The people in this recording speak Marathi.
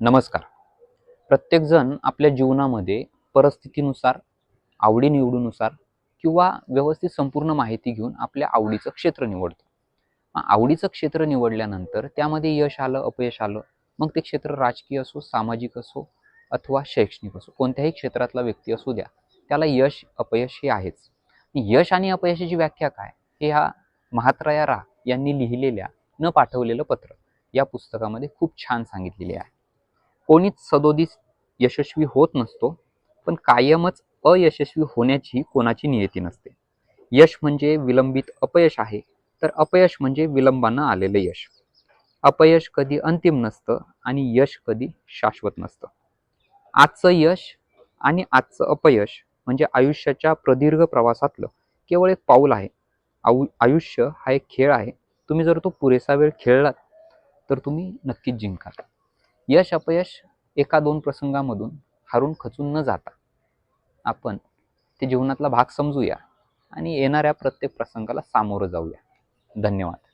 नमस्कार. प्रत्येकजण आपल्या जीवनामध्ये परिस्थितीनुसार आवडीनिवडीनुसार किंवा व्यवस्थित संपूर्ण माहिती घेऊन आपल्या आवडीचं क्षेत्र निवडतो. आवडीचं क्षेत्र निवडल्यानंतर त्यामध्ये यश आलं अपयश आलं मग ते क्षेत्र राजकीय असो सामाजिक असो अथवा शैक्षणिक असो कोणत्याही क्षेत्रातला व्यक्ती असू द्या त्याला यश अपयश हे आहेच. यश आणि अपयशाची व्याख्या काय? हे ह्या महात्रया रा यांनी लिहिलेल्या न पाठवलेलं पत्र या पुस्तकामध्ये खूप छान सांगितलेले आहे. कोणीच सदोदित यशस्वी होत नसतो पण कायमच अयशस्वी होण्याची कोणाची नियती नसते. यश म्हणजे विलंबित अपयश आहे तर अपयश म्हणजे विलंबानं आलेलं यश. अपयश कधी अंतिम नसतं आणि यश कधी शाश्वत नसतं. आजचं यश आणि आजचं अपयश म्हणजे आयुष्याच्या प्रदीर्घ प्रवासातलं केवळ एक पाऊल आहे. आयु आयुष्य हा एक खेळ आहे. तुम्ही जर तो पुरेसा वेळ खेळलात तर तुम्ही नक्कीच जिंकाल. यश अपयश एका दोन प्रसंगामधून हारून खचून न जाता आपण ते जीवनातला भाग समजूया आणि येणाऱ्या प्रत्येक प्रसंगाला सामोरं जाऊया. धन्यवाद.